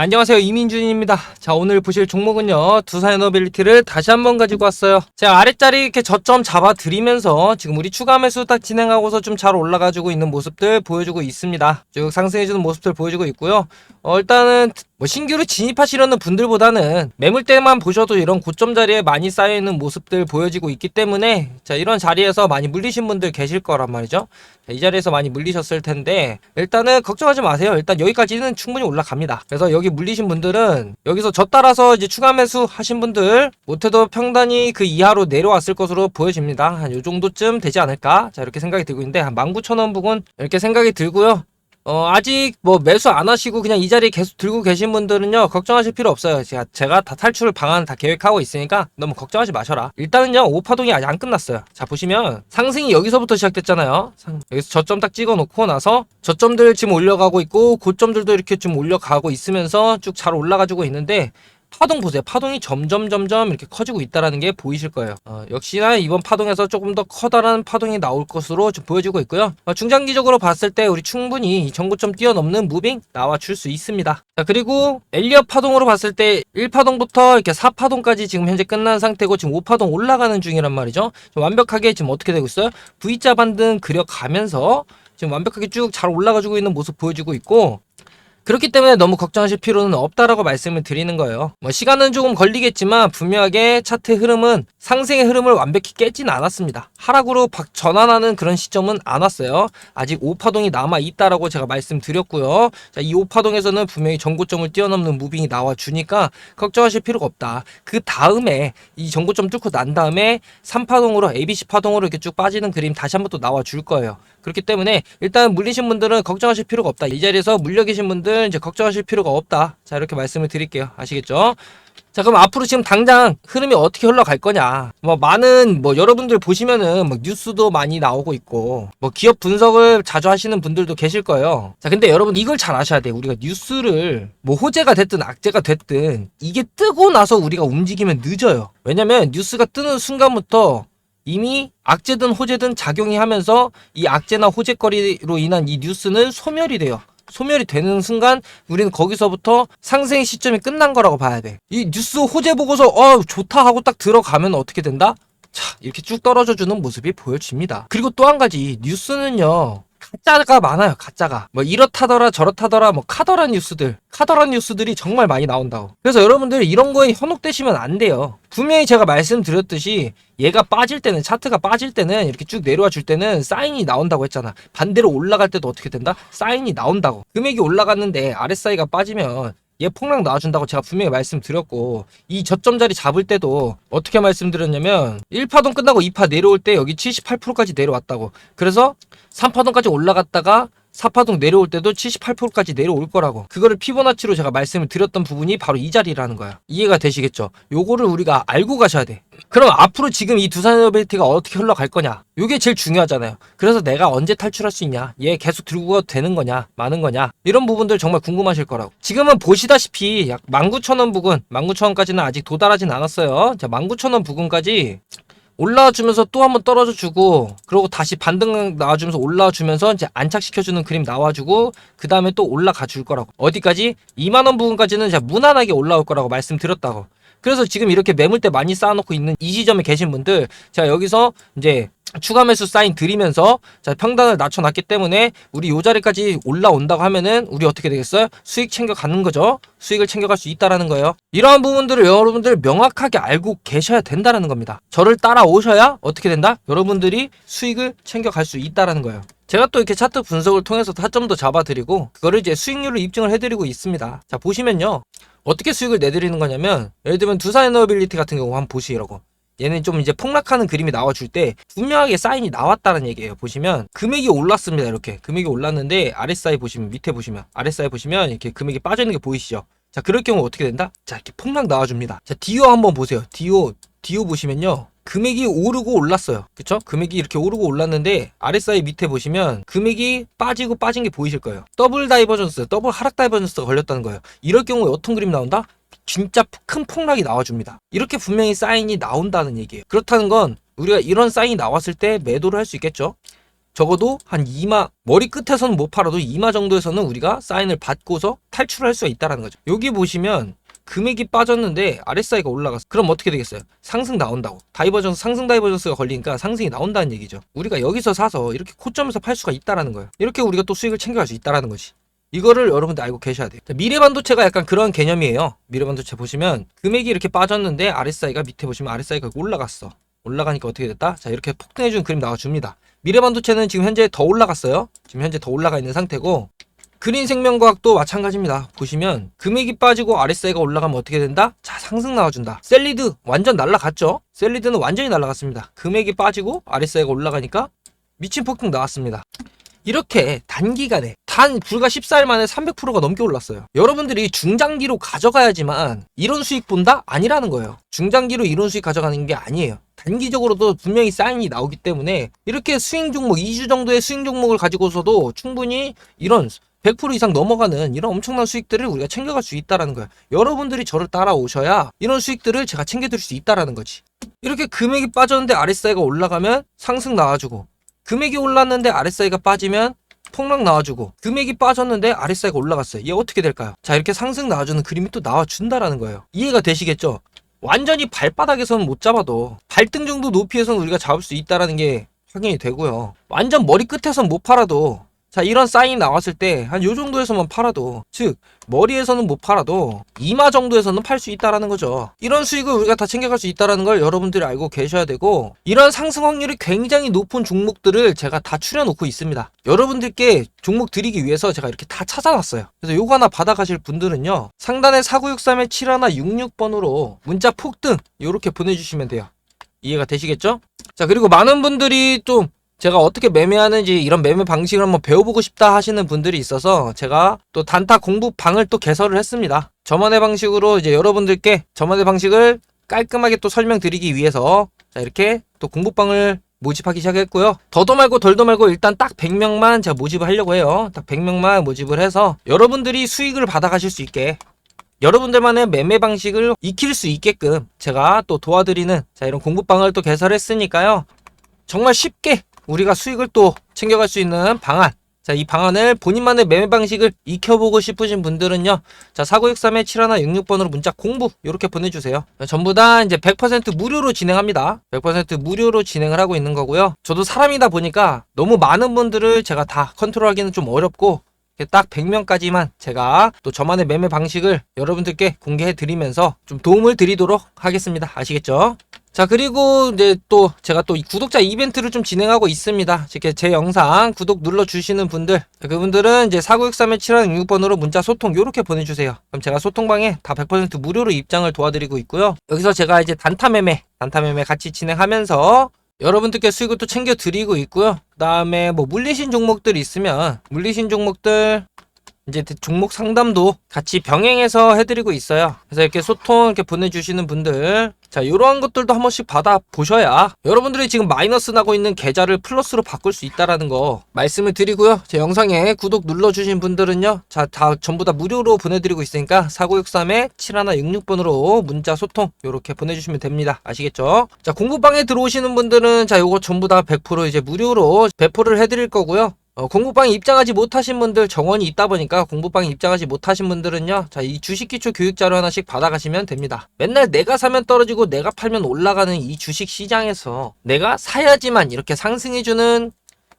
안녕하세요. 이민준입니다. 자 오늘 보실 종목은요. 두산 에너빌리티를 다시 한번 가지고 왔어요. 제가 아랫자리 이렇게 저점 잡아 드리면서 지금 우리 추가 매수 딱 진행하고서 좀 잘 올라가지고 있는 모습들 보여주고 있습니다. 쭉 상승해주는 모습들 보여주고 있고요. 어, 일단은 뭐 신규로 진입하시려는 분들보다는 매물대만 보셔도 이런 고점 자리에 많이 쌓여있는 모습들 보여지고 있기 때문에 자 이런 자리에서 많이 물리신 분들 계실 거란 말이죠. 자, 이 자리에서 많이 물리셨을 텐데 일단은 걱정하지 마세요. 일단 여기까지는 충분히 올라갑니다. 그래서 여기 물리신 분들은 여기서 저 따라서 이제 추가 매수 하신 분들 못해도 평단이 그 이하로 내려왔을 것으로 보여집니다. 한 요 정도쯤 되지 않을까? 자 이렇게 생각이 들고 있는데 한 19,000원 부근 이렇게 생각이 들고요 어, 아직 뭐 매수 안 하시고 그냥 이 자리에 계속 들고 계신 분들은요, 걱정하실 필요 없어요. 제가, 제가 다 탈출 방안 다 계획하고 있으니까 너무 걱정하지 마셔라. 일단은요, 오파동이 아직 안 끝났어요. 자, 보시면 상승이 여기서부터 시작됐잖아요. 상- 여기서 저점 딱 찍어 놓고 나서 저점들 지금 올려가고 있고, 고점들도 이렇게 좀 올려가고 있으면서 쭉 잘 올라가지고 있는데, 파동 보세요. 파동이 점점 점점 이렇게 커지고 있다라는 게 보이실 거예요. 어, 역시나 이번 파동에서 조금 더 커다란 파동이 나올 것으로 좀 보여지고 있고요. 어, 중장기적으로 봤을 때 우리 충분히 이 전고점 뛰어넘는 무빙 나와줄 수 있습니다. 자 그리고 엘리엇 파동으로 봤을 때 1파동부터 이렇게 4파동까지 지금 현재 끝난 상태고 지금 5파동 올라가는 중이란 말이죠. 좀 완벽하게 지금 어떻게 되고 있어요? V자 반등 그려가면서 지금 완벽하게 쭉 잘 올라가지고 있는 모습 보여지고 있고 그렇기 때문에 너무 걱정하실 필요는 없다라고 말씀을 드리는 거예요. 뭐 시간은 조금 걸리겠지만 분명하게 차트 흐름은 상승의 흐름을 완벽히 깨진 않았습니다. 하락으로 박- 전환하는 그런 시점은 안 왔어요. 아직 5파동이 남아 있다라고 제가 말씀드렸고요. 자, 이 5파동에서는 분명히 전고점을 뛰어넘는 무빙이 나와 주니까 걱정하실 필요가 없다. 그 다음에 이 전고점 뚫고 난 다음에 3파동으로 ABC 파동으로 이렇게 쭉 빠지는 그림 다시 한번 또 나와 줄 거예요. 그렇기 때문에 일단 물리신 분들은 걱정하실 필요가 없다. 이 자리에서 물려 계신 분들 이제 걱정하실 필요가 없다. 자, 이렇게 말씀을 드릴게요. 아시겠죠? 자, 그럼 앞으로 지금 당장 흐름이 어떻게 흘러갈 거냐. 뭐, 많은, 뭐, 여러분들 보시면은, 뭐, 뉴스도 많이 나오고 있고, 뭐, 기업 분석을 자주 하시는 분들도 계실 거예요. 자, 근데 여러분, 이걸 잘 아셔야 돼요. 우리가 뉴스를, 뭐, 호재가 됐든 악재가 됐든, 이게 뜨고 나서 우리가 움직이면 늦어요. 왜냐면, 뉴스가 뜨는 순간부터, 이미 악재든 호재든 작용이 하면서 이 악재나 호재거리로 인한 이 뉴스는 소멸이 돼요. 소멸이 되는 순간 우리는 거기서부터 상승의 시점이 끝난 거라고 봐야 돼. 이 뉴스 호재 보고서 어 좋다 하고 딱 들어가면 어떻게 된다? 자 이렇게 쭉 떨어져 주는 모습이 보여집니다. 그리고 또 한 가지 뉴스는요. 가짜가 많아요, 가짜가. 뭐 이렇다더라 저렇다더라 뭐 카더라 뉴스들, 카더라 뉴스들이 정말 많이 나온다고. 그래서 여러분들 이런 거에 현혹되시면 안 돼요. 분명히 제가 말씀드렸듯이 얘가 빠질 때는 차트가 빠질 때는 이렇게 쭉 내려와 줄 때는 사인이 나온다고 했잖아. 반대로 올라갈 때도 어떻게 된다? 사인이 나온다고. 금액이 올라갔는데 RSI가 빠지면 얘 폭락 나와준다고 제가 분명히 말씀드렸고 이 저점 자리 잡을 때도 어떻게 말씀드렸냐면 1파동 끝나고 2파 내려올 때 여기 78%까지 내려왔다고. 그래서 3파동까지 올라갔다가 4파동 내려올 때도 78%까지 내려올 거라고. 그거를 피보나치로 제가 말씀을 드렸던 부분이 바로 이 자리라는 거야. 이해가 되시겠죠? 요거를 우리가 알고 가셔야 돼. 그럼 앞으로 지금 이 두산 에너빌리티가 어떻게 흘러갈 거냐? 요게 제일 중요하잖아요. 그래서 내가 언제 탈출할 수 있냐? 얘 계속 들고 가도 되는 거냐? 마는 거냐? 이런 부분들 정말 궁금하실 거라고. 지금은 보시다시피 약 19,000원 부근 19,000원까지는 아직 도달하진 않았어요. 자 19,000원 부근까지 올라와주면서 또 한번 떨어져 주고 그리고 다시 반등 나와주면서 올라와주면서 이제 안착시켜주는 그림 나와주고 그 다음에 또 올라가 줄 거라고. 어디까지? 2만원 부분까지는 제가 무난하게 올라올 거라고 말씀드렸다고. 그래서 지금 이렇게 매물대 많이 쌓아놓고 있는 이 시점에 계신 분들 제가 여기서 이제 추가 매수 사인 드리면서 자 평단을 낮춰놨기 때문에 우리 요 자리까지 올라온다고 하면은 우리 어떻게 되겠어요? 수익 챙겨가는 거죠. 수익을 챙겨갈 수 있다라는 거예요. 이러한 부분들을 여러분들 명확하게 알고 계셔야 된다라는 겁니다. 저를 따라오셔야 어떻게 된다? 여러분들이 수익을 챙겨갈 수 있다라는 거예요. 제가 또 이렇게 차트 분석을 통해서 타점도 잡아드리고 그거를 이제 수익률을 입증을 해드리고 있습니다. 자 보시면요. 어떻게 수익을 내드리는 거냐면 예를 들면 두산 에너빌리티 같은 경우 한번 보시라고 얘는 좀 이제 폭락하는 그림이 나와줄 때 분명하게 사인이 나왔다는 얘기예요. 보시면 금액이 올랐습니다. 이렇게 금액이 올랐는데 RSI 보시면 밑에 보시면 RSI 보시면 이렇게 금액이 빠져 있는 게 보이시죠? 자 그럴 경우 어떻게 된다? 자 이렇게 폭락 나와줍니다. 자 디오 한번 보세요. 디오 디오 보시면요. 금액이 오르고 올랐어요. 그쵸? 금액이 이렇게 오르고 올랐는데 RSI 밑에 보시면 금액이 빠지고 빠진 게 보이실 거예요. 더블 다이버전스, 더블 하락 다이버전스가 걸렸다는 거예요. 이럴 경우에 어떤 그림 나온다? 진짜 큰 폭락이 나와줍니다. 이렇게 분명히 사인이 나온다는 얘기예요. 그렇다는 건 우리가 이런 사인이 나왔을 때 매도를 할 수 있겠죠? 적어도 한 2마 머리 끝에서는 못 팔아도 2마 정도에서는 우리가 사인을 받고서 탈출할 수가 있다는 거죠. 여기 보시면 금액이 빠졌는데 RSI가 올라갔어. 그럼 어떻게 되겠어요? 상승 나온다고. 다이버전스 상승 다이버전스가 걸리니까 상승이 나온다는 얘기죠. 우리가 여기서 사서 이렇게 고점에서 팔 수가 있다라는 거예요. 이렇게 우리가 또 수익을 챙겨갈 수 있다라는 거지. 이거를 여러분들 알고 계셔야 돼요. 자, 미래 반도체가 약간 그런 개념이에요. 미래 반도체 보시면 금액이 이렇게 빠졌는데 RSI가 밑에 보시면 RSI가 올라갔어. 올라가니까 어떻게 됐다? 자 이렇게 폭등해주는 그림 나와줍니다. 미래 반도체는 지금 현재 더 올라갔어요. 지금 현재 더 올라가 있는 상태고 그린 생명과학도 마찬가지입니다. 보시면 금액이 빠지고 RSI가 올라가면 어떻게 된다? 자 상승 나와준다. 셀리드 완전 날라갔죠? 셀리드는 완전히 날라갔습니다. 금액이 빠지고 RSI가 올라가니까 미친 폭등 나왔습니다. 이렇게 단기간에 단 불과 14일 만에 300%가 넘게 올랐어요. 여러분들이 중장기로 가져가야지만 이런 수익 본다? 아니라는 거예요. 중장기로 이런 수익 가져가는 게 아니에요. 단기적으로도 분명히 사인이 나오기 때문에 이렇게 스윙 종목 2주 정도의 스윙 종목을 가지고서도 충분히 이런 100% 이상 넘어가는 이런 엄청난 수익들을 우리가 챙겨갈 수 있다라는 거예요. 여러분들이 저를 따라오셔야 이런 수익들을 제가 챙겨드릴 수 있다라는 거지. 이렇게 금액이 빠졌는데 RSI가 올라가면 상승 나와주고 금액이 올랐는데 RSI가 빠지면 폭락 나와주고 금액이 빠졌는데 RSI가 올라갔어요. 이게 어떻게 될까요? 자 이렇게 상승 나와주는 그림이 또 나와준다라는 거예요. 이해가 되시겠죠? 완전히 발바닥에서는 못 잡아도 발등 정도 높이에서는 우리가 잡을 수 있다라는 게 확인이 되고요. 완전 머리 끝에선 못 팔아도 자 이런 사인이 나왔을 때 한 요 정도에서만 팔아도 즉 머리에서는 못 팔아도 이마 정도에서는 팔 수 있다라는 거죠. 이런 수익을 우리가 다 챙겨갈 수 있다라는 걸 여러분들이 알고 계셔야 되고 이런 상승 확률이 굉장히 높은 종목들을 제가 다 추려놓고 있습니다. 여러분들께 종목 드리기 위해서 제가 이렇게 다 찾아놨어요. 그래서 요거 하나 받아가실 분들은요 상단에 4963에 7166번으로 문자 폭등 요렇게 보내주시면 돼요. 이해가 되시겠죠? 자 그리고 많은 분들이 좀 제가 어떻게 매매하는지 이런 매매 방식을 한번 배워보고 싶다 하시는 분들이 있어서 제가 또 단타 공부 방을 또 개설을 했습니다. 저만의 방식으로 이제 여러분들께 저만의 방식을 깔끔하게 또 설명드리기 위해서 자 이렇게 또 공부방을 모집하기 시작했고요. 더도 말고 덜도 말고 일단 딱 100명만 제가 모집을 하려고 해요. 딱 100명만 모집을 해서 여러분들이 수익을 받아가실 수 있게 여러분들만의 매매 방식을 익힐 수 있게끔 제가 또 도와드리는 자 이런 공부방을 또 개설했으니까요. 정말 쉽게 우리가 수익을 또 챙겨갈 수 있는 방안. 자, 이 방안을 본인만의 매매 방식을 익혀보고 싶으신 분들은요. 자, 4963에 7166번으로 문자 공부 이렇게 보내주세요. 전부 다 이제 100% 무료로 진행합니다. 100% 무료로 진행을 하고 있는 거고요. 저도 사람이다 보니까 너무 많은 분들을 제가 다 컨트롤하기는 좀 어렵고 딱 100명까지만 제가 또 저만의 매매 방식을 여러분들께 공개해 드리면서 좀 도움을 드리도록 하겠습니다. 아시겠죠? 자 그리고 이제 또 제가 또 구독자 이벤트를 좀 진행하고 있습니다. 이렇게 제 영상 구독 눌러 주시는 분들 그분들은 이제 4963에 7166번으로 문자 소통 요렇게 보내주세요. 그럼 제가 소통방에 다 100% 무료로 입장을 도와드리고 있고요. 여기서 제가 이제 단타 매매 단타 매매 같이 진행하면서 여러분들께 수익을 또 챙겨 드리고 있고요. 그 다음에 뭐 물리신 종목들 있으면 물리신 종목들 이제 종목 상담도 같이 병행해서 해드리고 있어요. 그래서 이렇게 소통 이렇게 보내주시는 분들 자 이러한 것들도 한 번씩 받아 보셔야 여러분들이 지금 마이너스 나고 있는 계좌를 플러스로 바꿀 수 있다라는 거 말씀을 드리고요. 제 영상에 구독 눌러주신 분들은요. 자 다 전부 다 무료로 보내드리고 있으니까 4963에 7166번으로 문자 소통 이렇게 보내주시면 됩니다. 아시겠죠? 자 공부방에 들어오시는 분들은 자 요거 전부 다 100% 이제 무료로 배포를 해드릴 거고요. 어, 공부방에 입장하지 못하신 분들 정원이 있다 보니까 공부방에 입장하지 못하신 분들은요 자 이 주식기초 교육자료 하나씩 받아가시면 됩니다. 맨날 내가 사면 떨어지고 내가 팔면 올라가는 이 주식 시장에서 내가 사야지만 이렇게 상승해주는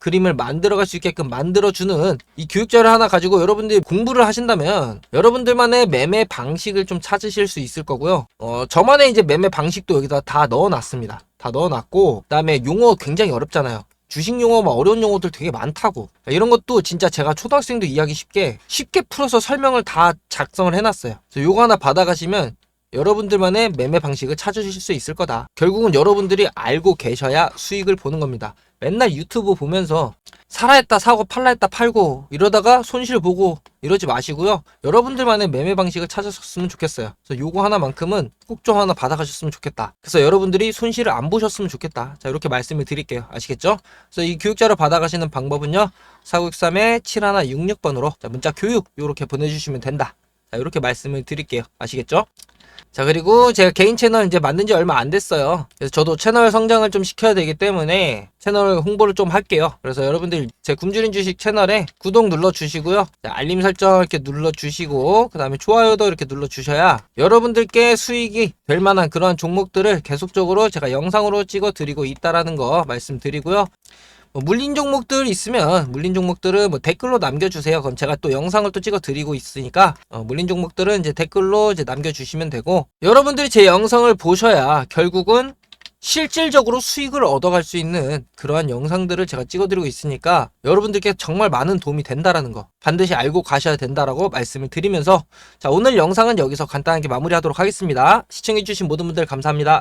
그림을 만들어갈 수 있게끔 만들어주는 이 교육자료 하나 가지고 여러분들이 공부를 하신다면 여러분들만의 매매 방식을 좀 찾으실 수 있을 거고요. 어 저만의 이제 매매 방식도 여기다 다 넣어놨습니다. 다 넣어놨고 그 다음에 용어 굉장히 어렵잖아요 주식 용어 막 어려운 용어들 되게 많다고. 이런 것도 진짜 제가 초등학생도 이해하기 쉽게 쉽게 풀어서 설명을 다 작성을 해놨어요. 그래서 요거 하나 받아가시면 여러분들만의 매매 방식을 찾으실 수 있을 거다. 결국은 여러분들이 알고 계셔야 수익을 보는 겁니다 맨날 유튜브 보면서 사라 했다 사고 팔라 했다 팔고 이러다가 손실 보고 이러지 마시고요. 여러분들만의 매매 방식을 찾으셨으면 좋겠어요. 그래서 요거 하나만큼은 꼭 좀 하나 받아가셨으면 좋겠다. 그래서 여러분들이 손실을 안 보셨으면 좋겠다. 자, 이렇게 말씀을 드릴게요. 아시겠죠? 그래서 이 교육자료 받아가시는 방법은요. 4963에 7166번으로 자, 문자 교육 요렇게 보내주시면 된다. 자, 이렇게 말씀을 드릴게요. 아시겠죠? 자 그리고 제가 개인 채널 이제 만든 지 얼마 안 됐어요 그래서 저도 채널 성장을 좀 시켜야 되기 때문에 채널 홍보를 좀 할게요. 그래서 여러분들 제 굶주린 주식 채널에 구독 눌러 주시고요. 알림 설정 이렇게 눌러 주시고 그 다음에 좋아요도 이렇게 눌러 주셔야 여러분들께 수익이 될 만한 그러한 종목들을 계속적으로 제가 영상으로 찍어 드리고 있다라는 거 말씀드리고요. 뭐 물린 종목들 있으면 물린 종목들은 뭐 댓글로 남겨주세요. 그럼 제가 또 영상을 또 찍어 드리고 있으니까 어, 물린 종목들은 이제 댓글로 이제 남겨주시면 되고 여러분들이 제 영상을 보셔야 결국은 실질적으로 수익을 얻어갈 수 있는 그러한 영상들을 제가 찍어드리고 있으니까 여러분들께 정말 많은 도움이 된다라는 거 반드시 알고 가셔야 된다라고 말씀을 드리면서 자 오늘 영상은 여기서 간단하게 마무리하도록 하겠습니다. 시청해주신 모든 분들 감사합니다.